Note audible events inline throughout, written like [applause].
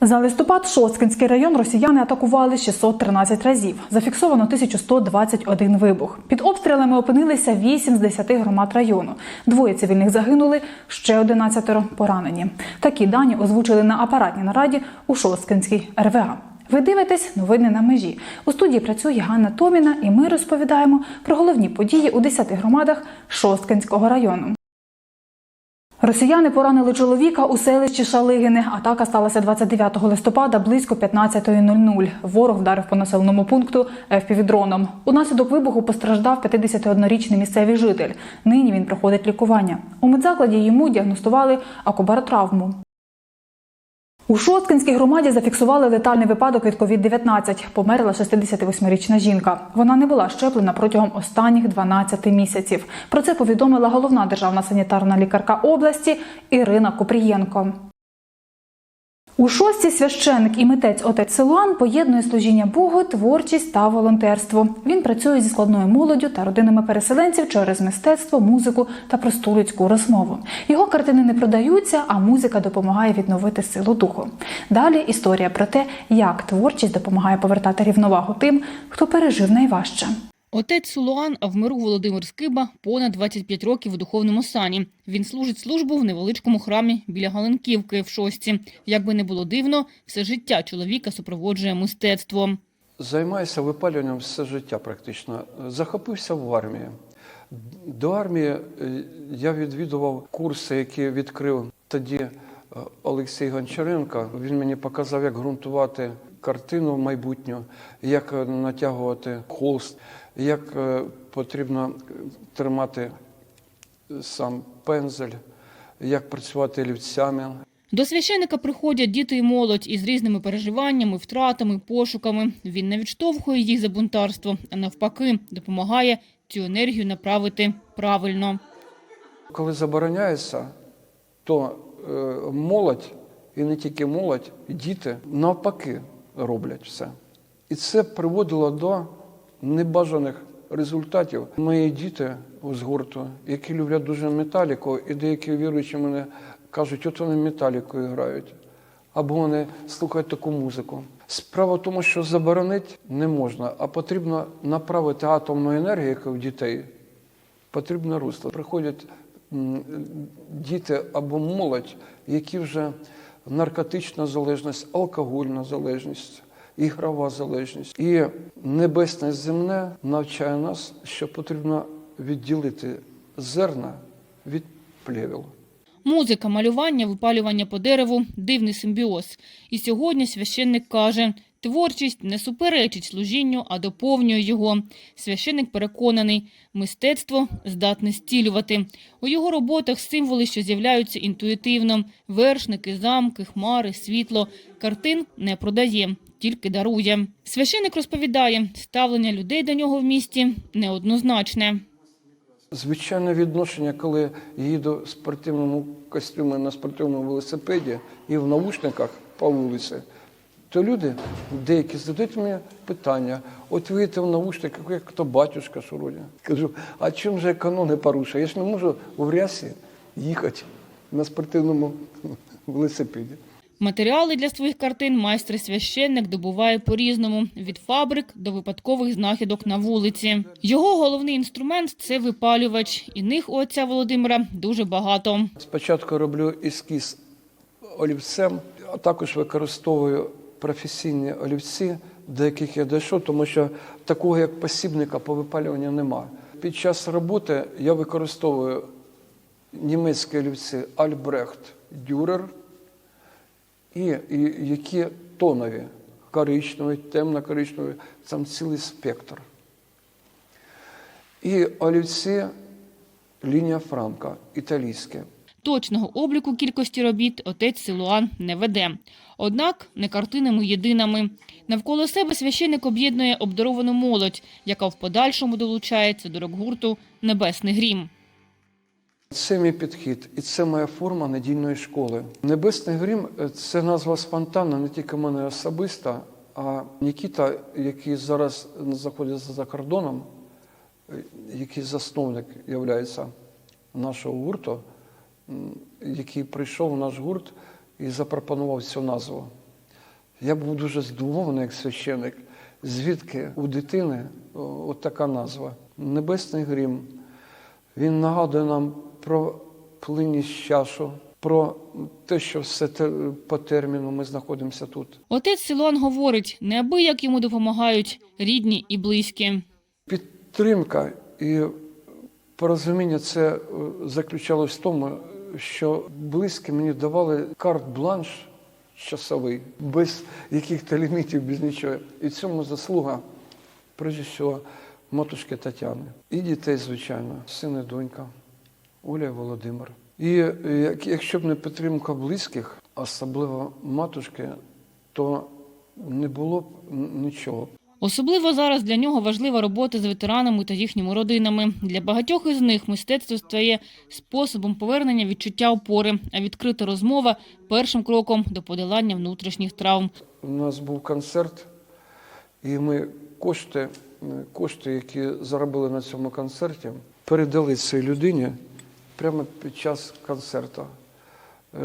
За листопад Шосткинський район росіяни атакували 613 разів. Зафіксовано 1121 вибух. Під обстрілами опинилися 8 з 10 громад району. Двоє цивільних загинули, ще 11 поранені. Такі дані озвучили на апаратній нараді у Шосткинській РВА. Ви дивитесь новини на межі. У студії працює Ганна Томіна, і ми розповідаємо про головні події у 10 громадах Шосткинського району. Росіяни поранили чоловіка у селищі Шалигини. Атака сталася 29 листопада близько 15.00. Ворог вдарив по населеному пункту ФПВ-дроном. Унаслідок вибуху постраждав 51-річний місцевий житель. Нині він проходить лікування. У медзакладі йому діагностували акубаротравму. У Шосткинській громаді зафіксували летальний випадок від COVID-19. Померла 68-річна жінка. Вона не була щеплена протягом останніх 12 місяців. Про це повідомила головна державна санітарна лікарка області Ірина Купрієнко. У шості священник і митець отець Силуан поєднує служіння Богу, творчість та волонтерство. Він працює зі складною молоддю та родинами переселенців через мистецтво, музику та просту людську розмову. Його картини не продаються, а музика допомагає відновити силу духу. Далі історія про те, як творчість допомагає повертати рівновагу тим, хто пережив найважче. Отець Сулуан Авмирук Володимир Скиба понад 25 років у духовному сані. Він служить службу в невеличкому храмі біля Галенківки в Шості. Як би не було дивно, все життя чоловіка супроводжує мистецтво. Займаюся випалюванням все життя практично. Захопився в армії. До армії е, я відвідував курси, які відкрив тоді е, Олексій Гончаренко. Він мені показав, як ґрунтувати картину майбутню, як натягувати холст, як е, потрібно тримати сам пензель, як працювати олівцями. До священика приходять діти і молодь із різними переживаннями, втратами, пошуками. Він не відштовхує їх за бунтарство, а навпаки, допомагає цю енергію направити правильно. Коли забороняється, то е, молодь, і не тільки молодь, і діти навпаки роблять все. І це приводило до небажаних результатів. Мої діти з гурту, які люблять дуже металіку, і деякі віруючі мене кажуть, от вони металікою грають, або вони слухають таку музику. Справа в тому, що заборонити не можна, а потрібно направити атомну енергію, яка в дітей, потрібне русло. Приходять діти або молодь, які вже наркотична залежність, алкогольна залежність, ігрова залежність. І небесне земне навчає нас, що потрібно відділити зерна від плевел. Музика, малювання, випалювання по дереву – дивний симбіоз. І сьогодні священник каже, творчість не суперечить служінню, а доповнює його. Священник переконаний, мистецтво здатне зцілювати. У його роботах символи, що з'являються інтуїтивно. Вершники, замки, хмари, світло. Картин не продає, тільки дарує. Священник розповідає, ставлення людей до нього в місті неоднозначне. Звичайне відношення, коли їду в спортивному костюмі на спортивному велосипеді і в наушниках по вулиці, то люди деякі задають мені питання. От ви в наушниках, як то батюшка Шуроня. Кажу, а чим же канони порушую? Я ж не можу в рясі їхати на спортивному [laughs] велосипеді. Матеріали для своїх картин майстер-священник добуває по-різному – від фабрик до випадкових знахідок на вулиці. Його головний інструмент – це випалювач, і них у отця Володимира дуже багато. Спочатку роблю ескіз олівцем, а також використовую професійні олівці, до яких я дійшов, тому що такого як посібника по випалюванню немає. Під час роботи я використовую німецькі олівці Альбрехт Дюрер, і, і які тонові, коричневі, темно-коричневі, там цілий спектр. І олівці лінія Франка, італійське. Точного обліку кількості робіт отець Силуан не веде. Однак не картинами єдиними. Навколо себе священник об'єднує обдаровану молодь, яка в подальшому долучається до рок-гурту «Небесний грім». Це мій підхід, і це моя форма недільної школи. Небесний грім це назва спонтанна, не тільки мене особиста, а Нікіта, який зараз знаходиться за кордоном, який засновник є нашого гурту, який прийшов в наш гурт і запропонував цю назву. Я був дуже здивований як священик, звідки у дитини от така назва Небесний грім. Він нагадує нам про плинність чашу, про те, що все те- по терміну ми знаходимося тут. Отець Силуан говорить, неабияк йому допомагають рідні і близькі. Підтримка і порозуміння це е, заключалось в тому, що близькі мені давали карт-бланш часовий, без яких-то лімітів, без нічого. І цьому заслуга, прежде всього, матушки Тетяни. І дітей, звичайно, син і донька, Оля і Володимир. І е, як- якщо б не підтримка близьких, особливо матушки, то не було б нічого. Особливо зараз для нього важлива робота з ветеранами та їхніми родинами. Для багатьох із них мистецтво стає способом повернення відчуття опори, а відкрита розмова першим кроком до подолання внутрішніх травм. У нас був концерт, і ми кошти, кошти, які заробили на цьому концерті, передали цій людині прямо під час концерту.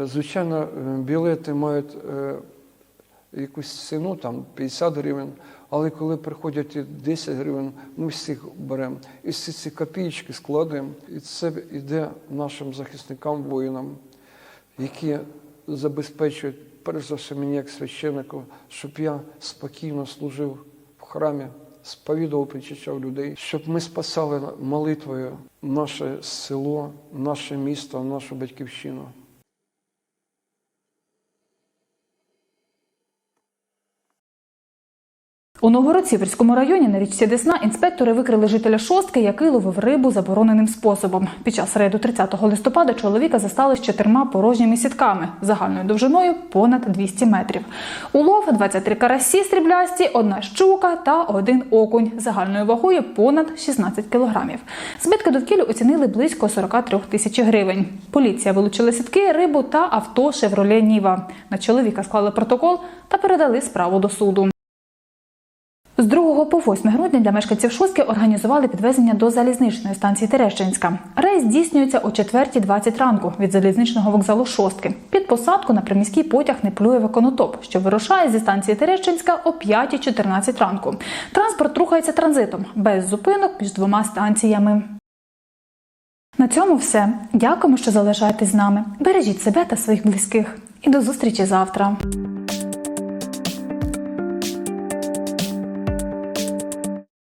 Е, Звичайно, е, білети мають е, якусь ціну, там 50 гривень, але коли приходять і 10 гривень, ми всіх беремо. І всі ці копійки складаємо. І це йде нашим захисникам, воїнам, які забезпечують, перш за все, мені як священнику, щоб я спокійно служив в храмі, сповідував, причащав людей, щоб ми спасали молитвою наше село, наше місто, нашу батьківщину. У Новгород-Сіверському районі на річці Десна інспектори викрили жителя шостки, який ловив рибу забороненим способом. Під час рейду 30 листопада чоловіка застали з чотирма порожніми сітками загальною довжиною понад 200 метрів. Улов 23 карасі сріблясті, одна щука та один окунь загальною вагою понад 16 кілограмів. Збитки довкілля оцінили близько 43 тисяч гривень. Поліція вилучила сітки, рибу та авто «Шевроле Ніва». На чоловіка склали протокол та передали справу до суду. З 2 по 8 грудня для мешканців Шостки організували підвезення до залізничної станції Терещинська. Рейс здійснюється о 4.20 ранку від залізничного вокзалу Шостки. Під посадку на приміський потяг не плює виконотоп, що вирушає зі станції Терещинська о 5.14 ранку. Транспорт рухається транзитом без зупинок між двома станціями. На цьому все. Дякуємо, що залишаєтесь з нами. Бережіть себе та своїх близьких. І до зустрічі завтра.